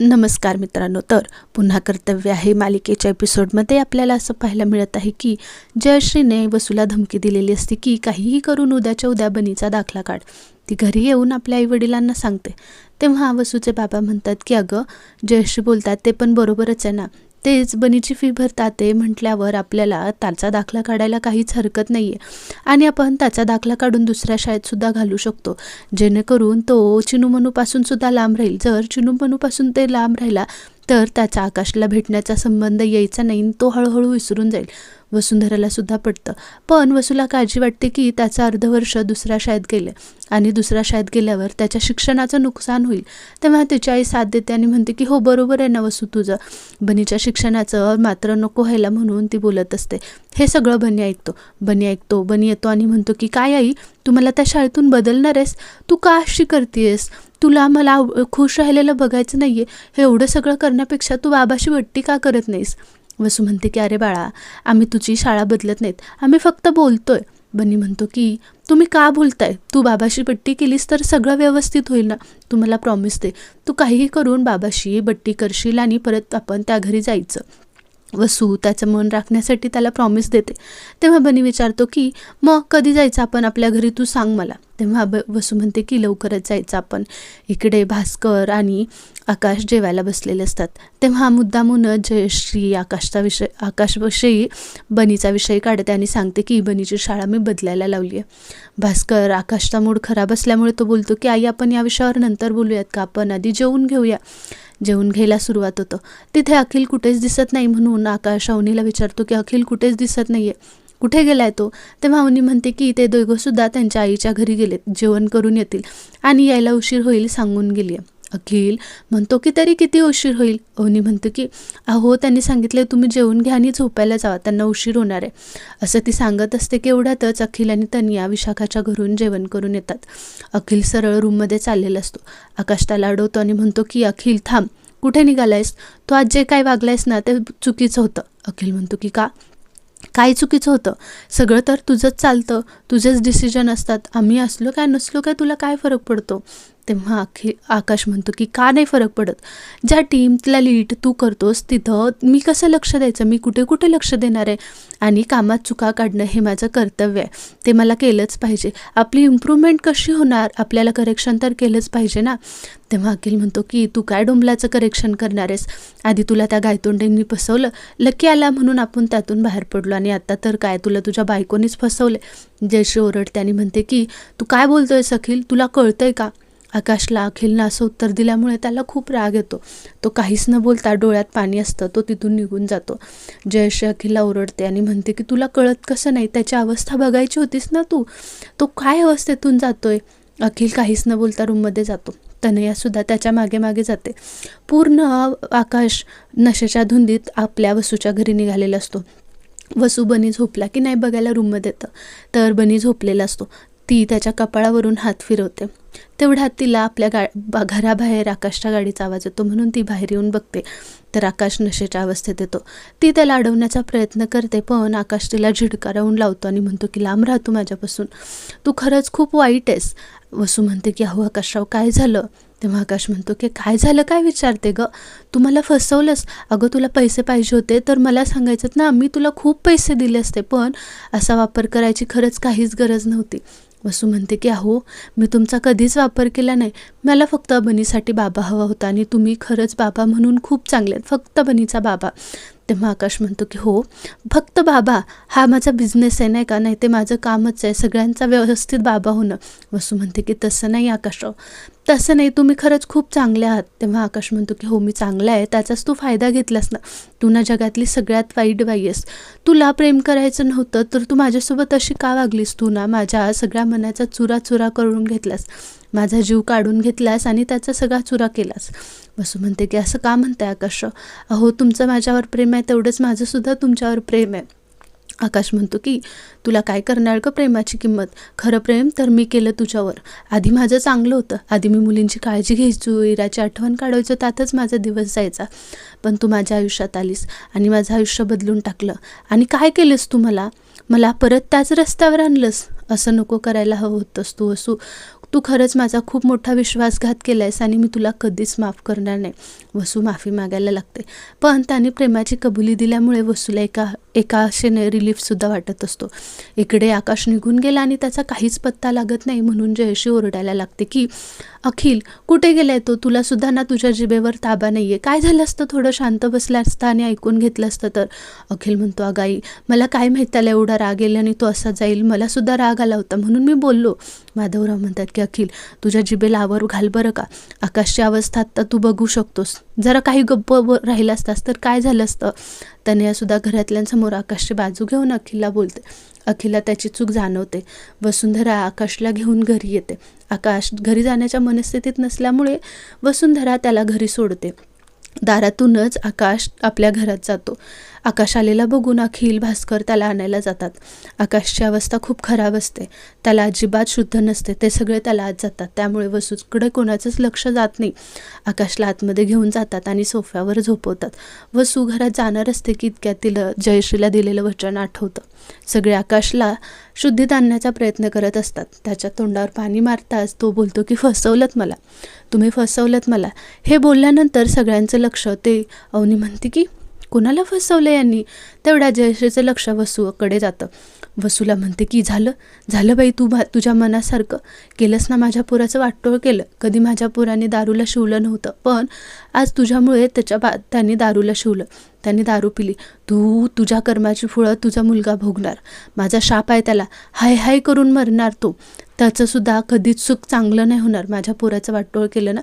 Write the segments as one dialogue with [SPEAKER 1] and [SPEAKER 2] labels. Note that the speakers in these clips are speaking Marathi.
[SPEAKER 1] नमस्कार मित्रांनो तर पुन्हा कर्तव्य आहे मालिकेच्या एपिसोडमध्ये आपल्याला असं पाहायला मिळत आहे की जयश्रीने वसूला धमकी दिलेली असते की काहीही करून उद्याच्या उद्या बनीचा दाखला काढ. ती घरी येऊन आपल्या आईवडिलांना सांगते. तेव्हा वसूचे बाबा म्हणतात की अगं जयश्री बोलतात ते पण बरोबरच आहे ना. तेच बनीची फी भरतात ते म्हटल्यावर आपल्याला त्याचा दाखला काढायला काहीच हरकत नाही आहे आणि आपण त्याचा दाखला काढून दुसऱ्या शाळेतसुद्धा घालू शकतो. जेणेकरून तो चिनुमनूपासून सुद्धा लांब राहील. जर चिनुमनूपासून ते लांब राहिला तर त्याचा आकाशला भेटण्याचा संबंध यायचा नाही तो हळूहळू विसरून जाईल. वसुंधराला सुद्धा पटतं. पण वसूला काळजी वाटते की त्याचं अर्धवर्ष दुसऱ्या शाळेत गेले आणि दुसऱ्या शाळेत गेल्यावर त्याच्या शिक्षणाचं नुकसान होईल. तेव्हा तिची आई साथ देते आणि म्हणते की हो बरोबर आहे ना वसू तुझं. बनीच्या शिक्षणाचं मात्र नको व्हायला म्हणून ती बोलत असते. हे सगळं बनी ऐकतो. बनी ऐकतो बनी येतो आणि म्हणतो की काय आई तू मला त्या शाळेतून बदलणार आहेस? तू का अशी करतेस तुला मला खुश राहिलेलं बघायचं नाही आहे हे एवढं सगळं करण्यापेक्षा तू बाबाशी वट्टी का करत नाहीस? वसू म्हणते की अरे बाळा आम्ही तुझी शाळा बदलत नाहीत. आम्ही फक्त बोलतोय. बनी म्हणतो की तुम्ही का बोलताय? तू बाबाशी बट्टी केलीस तर सगळं व्यवस्थित होईल ना? तू मला प्रॉमिस दे. तू काहीही करून बाबाशी बट्टी करशील आणि परत आपण त्या घरी जायचं. वसू त्याचं मन राखण्यासाठी त्याला प्रॉमिस देते. तेव्हा बनी विचारतो की मग कधी जायचं आपण आपल्या घरी? तू सांग मला. तेव्हा ब वसू म्हणते की लवकरच जायचं आपण. इकडे भास्कर आणि आकाश जेवायला बसलेले असतात. तेव्हा मुद्दामून जयश्री आकाशचा विषय आकाशविषयी बनीचा विषय काढते आणि सांगते की बनीची शाळा मी बदलायला लावली आहे. भास्कर आकाशचा मूड खराब असल्यामुळे तो बोलतो की आई आपण या विषयावर नंतर बोलूयात का? आपण आधी जेवून घेऊया. जेवून घ्यायला सुरुवात होतं. तिथे अखिल कुठेच दिसत नाही म्हणून आकाश अवनीला विचारतो की अखिल कुठेच दिसत नाही आहे कुठे गेलाय तो? तेव्हा अवनी म्हणते की ते दोघंसुद्धा त्यांच्या आईच्या घरी गेलेत. जेवण करून येतील आणि यायला उशीर होईल सांगून गेली आहे अखिल म्हणतो की तरी किती उशीर होईल? अवनी म्हणतो की अहो त्यांनी सांगितलं तुम्ही जेवून घ्या आणि झोपायला जावा त्यांना उशीर होणार आहे. असं ती सांगत असते की एवढ्यातच अखिल आणि तनिया विशाखाच्या घरून जेवण करून येतात. अखिल सरळ रूममध्ये चाललेला असतो. आकाश त्याला अडवतो आणि म्हणतो की अखिल थांब. कुठे निघालायस? तू आज जे काय वागलायस ना ते चुकीचं होतं. अखिल म्हणतो की का? काय चुकीचं होतं? सगळं तर तुझंच चालतं. तुझेच डिसिजन असतात. आम्ही असलो काय नसलो काय तुला काय फरक पडतो? तेव्हा अखिल आकाश म्हणतो की का नाही फरक पडत? ज्या टीमला लीड तू करतोस तिथं मी कसं लक्ष द्यायचं? मी कुठे कुठे लक्ष देणार आहे? आणि कामात चुका काढणं हे माझं कर्तव्य आहे. ते मला केलंच पाहिजे. आपली इम्प्रूव्हमेंट कशी होणार? आपल्याला करेक्शन तर केलंच पाहिजे ना? तेव्हा अखिल म्हणतो की तू काय डोंबलाचं करेक्शन करणार आहेस? आधी तुला त्या गायतोंडेंनी फसवलं. लकी आला म्हणून आपण त्यातून बाहेर पडलो आणि आता तर काय? तुला तुझ्या बायकोनीच फसवले जयश्री ओरडते आणि म्हणते की तू काय बोलतोयस अखिल? तुला कळतंय का? आकाशला अखिलनं असं उत्तर दिल्यामुळे त्याला खूप राग येतो. तो काहीच न बोलता डोळ्यात पाणी असतं तो तिथून निघून जातो. जयश्री अखिलला ओरडते आणि म्हणते की तुला कळत कसं नाही? त्याची अवस्था बघायची होतीस ना तू? तो काय अवस्थेतून जातोय? अखिल काहीच न बोलता रूममध्ये जातो. तनयासुद्धा त्याच्यामागे मागे जाते. पूर्ण आकाश नशेच्या धुंदीत आपल्या वसूच्या घरी निघालेला असतो. वसू बनी झोपला की नाही बघायला रूममध्ये येतं. तर बनी झोपलेला असतो. ती त्याच्या कपाळावरून हात फिरवते. तेवढ्यात तिला आपल्या गा घराबाहेर आकाशच्या गाडीचा आवाज येतो म्हणून ती बाहेर येऊन बघते. तर आकाश नशेच्या अवस्थेत येतो. ती त्याला अडवण्याचा प्रयत्न करते पण आकाश तिला झिडकारावून लावतो आणि म्हणतो की लांब राहतो माझ्यापासून. तू खरंच खूप वाईट आहेस. वसू म्हणते की अहो आकाशराव काय झालं? तेव्हा आकाश म्हणतो की काय झालं? काय विचारते ग? तू मला फसवलंस. अगं तुला पैसे पाहिजे होते तर मला सांगायचं ना मी तुला खूप पैसे दिले असते पण असा वापर करायची खरंच काहीच गरज नव्हती. वसू म्हणते की अहो मी तुमचा कधीच वापर केला नाही. मला फक्त बनीसाठी बाबा हवा होता आणि तुम्ही खरंच बाबा म्हणून खूप चांगले आहेत. फक्त बनीचा बाबा. तेव्हा आकाश म्हणतो की हो फक्त बाबा हा माझा बिझनेस आहे नाही का? नाही ते माझं कामच आहे सगळ्यांचा व्यवस्थित बाबा होणं. वसू म्हणते की तसं नाही आकाशराव. तसं नाही तुम्ही खरंच खूप चांगले आहात. तेव्हा आकाश म्हणतो की हो मी चांगला आहे त्याचाच तू फायदा घेतलास ना. तू ना जगातली सगळ्यात वाईट बाई आहेस. तुला प्रेम करायचं नव्हतं तर तू माझ्यासोबत अशी का वागलीस तू ना? माझ्या सगळ्या मनाचा चुरा चुरा करून घेतलास. माझा जीव काढून घेतलास आणि त्याचा सगळा चुरा केलास. वसू म्हणते की असं का म्हणताय आकाश अहो तुमचं माझ्यावर प्रेम आहे तेवढंच माझंसुद्धा तुमच्यावर प्रेम आहे. आकाश म्हणतो की तुला काय करणार का प्रेमाची किंमत? खरं प्रेम तर मी केलं तुझ्यावर. आधी माझं चांगलं होतं. आधी मी मुलींची काळजी घ्यायचो इराची आठवण काढायचो त्यातच माझा दिवस जायचा. पण तू माझ्या आयुष्यात आलीस आणि माझं आयुष्य बदलून टाकलं. आणि काय केलंस तू मला? मला परत त्याच रस्त्यावर आणलंस. असं नको करायला हवं होतंस तू असू. तू खरंच माझा खूप मोठा विश्वासघात केला आहेस आणि मी तुला कधीच माफ करणार नाही. वसू माफी मागायला लागते. पण त्याने प्रेमाची कबुली दिल्यामुळे वसूला एका एका आशेने रिलीफसुद्धा वाटत असतो. इकडे आकाश निघून गेला आणि त्याचा काहीच पत्ता लागत नाही म्हणून जयशी ओरडायला लागते की अखिल कुठे गेलाय तो? तुला सुद्धा ना तुझ्या जिभेवर ताबा नाही आहे काय झालं असतं? थोडं शांत बसलं असतं आणि ऐकून घेतलं असतं तर. अखिल म्हणतो अगाई मला काय माहीत त्याला एवढा राग येईल आणि तो असा जाईल? मलासुद्धा राग आला होता म्हणून मी बोललो. माधवराव म्हणतात की अखिल तुझ्या जिभेला आवर घाल बरं का? आकाशची अवस्था आत्ता तू बघू शकतोस. जरा काही गप्प राहिलं राहिला असतास तर काय झालं असतं? तनयासुद्धा घरातल्यांसमोर आकाशची बाजू घेऊन अखिलला बोलते. अखिलला त्याची चूक जाणवते. वसुंधरा आकाशला घेऊन घरी येते. आकाश घरी जाण्याच्या मनस्थितीत नसल्यामुळे वसुंधरा त्याला घरी सोडते. दारातूनच आकाश आपल्या घरात जातो. आकाश आलेला बघून अखिल भास्कर त्याला आणायला जातात. आकाशची अवस्था खूप खराब असते. त्याला अजिबात शुद्ध नसते. ते सगळे त्याला आत जातात. त्यामुळे वसूकडे कोणाचंच लक्ष जात नाही. आकाशला आतमध्ये घेऊन जातात आणि सोफ्यावर झोपवतात. वसू घरात जाणार असते की इतक्यात तिला जयश्रीला दिलेलं वचन आठवतं. सगळे आकाशला शुद्धीत आणण्याचा प्रयत्न करत असतात. त्याच्या तोंडावर पाणी मारताच तो बोलतो की फसवलंत मला. तुम्ही फसवलंत मला. हे बोलल्यानंतर सगळ्यांचं लक्ष ते अवनी म्हणते की कुणाला फसवलं यांनी? तेवढ्या जयश्रीचं लक्ष वसूकडे जातं. वसूला म्हणते की झालं झालं बाई तू भा तुझ्या मनासारखं. केलंस ना माझ्या पोराचं वाटोळ केलं. कधी माझ्या पोराने दारूला शिवलं नव्हतं. पण आज तुझ्यामुळे त्याच्या बा त्यांनी दारूला शिवलं. त्यांनी दारू पिली. तू तुझ्या कर्माची फुळं तुझा मुलगा भोगणार. माझा शाप आहे त्याला. हाय हाय करून मरणार तो. त्याचंसुद्धा कधीच सुख चांगलं नाही होणार. माझ्या पोराचं वाटोळ केलं ना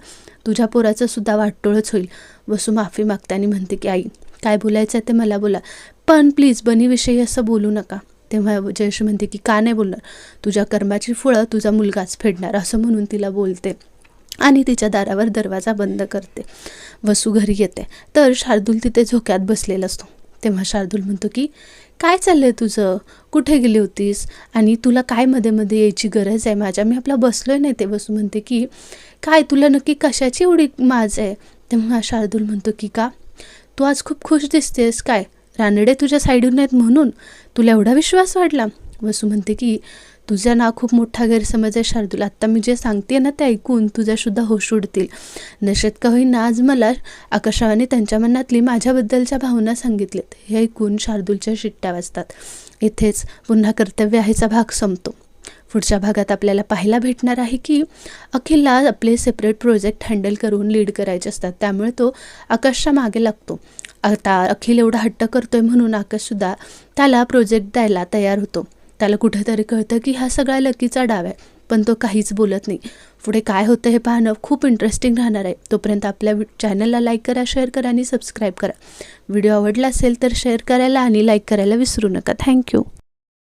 [SPEAKER 1] तुझ्या पोराचं सुद्धा वाटोळच होईल. वसू माफी मागताना म्हणते की आई काय बोलायचं आहे ते मला बोला. पण प्लीज बनीविषयी असं बोलू नका. तेव्हा जयश्री म्हणते की का नाही बोलणार? तुझ्या कर्माची फळं तुझा मुलगाच फेडणार असं म्हणून तिला बोलते. आणि तिच्या दारावर दरवाजा बंद करते. वसू घरी येते. तर शार्दूल तिथे झोक्यात बसलेला असतो. तेव्हा शार्दूल म्हणतो की काय चाललंय तुझं? कुठे गेली होतीस? आणि तुला काय मध्ये मध्ये यायची गरज आहे माझ्या? मी आपला बसलोय नाही ते वसू म्हणते की काय? तुला नक्की कशाची एवढी माज आहे? तेव्हा शार्दूल म्हणतो की का? तू आज खूप खुश दिसतेस काय? रानडे तुझ्या साईडून आहेत म्हणून? तुला एवढा विश्वास वाढला? वसू म्हणते की तुझा ना खूप मोठा गैरसमज आहे शार्दूल. आत्ता मी जे सांगते ना ते ऐकून तुझ्यासुद्धा होश उडतील. नशेत का होईना आज मला आकाशवाणी त्यांच्या मनातली माझ्याबद्दलच्या भावना सांगितल्यात. हे ऐकून शार्दूलच्या शिट्ट्या वाजतात. इथेच पुन्हा कर्तव्य आहेचा भाग संपतो. पुढच्या भागात आपल्याला पाहायला भेटणार आहे की अखिलला आपले सेपरेट प्रोजेक्ट हँडल करून लीड करायचे असतात. त्यामुळे तो आकाशच्या मागे लागतो. आता अखिल एवढा हट्ट करतोय म्हणून आकाशसुद्धा त्याला प्रोजेक्ट द्यायला तयार होतो. त्याला कुठेतरी कळतं की हा सगळा लकीचा डाव आहे पण तो काहीच बोलत नाही. पुढे काय होतं हे पाहणं खूप इंटरेस्टिंग राहणार आहे. तोपर्यंत आपल्या चॅनलला लाईक करा शेअर करा आणि सबस्क्राईब करा. व्हिडिओ आवडला असेल तर शेअर करायला आणि लाईक करायला विसरू नका. थँक्यू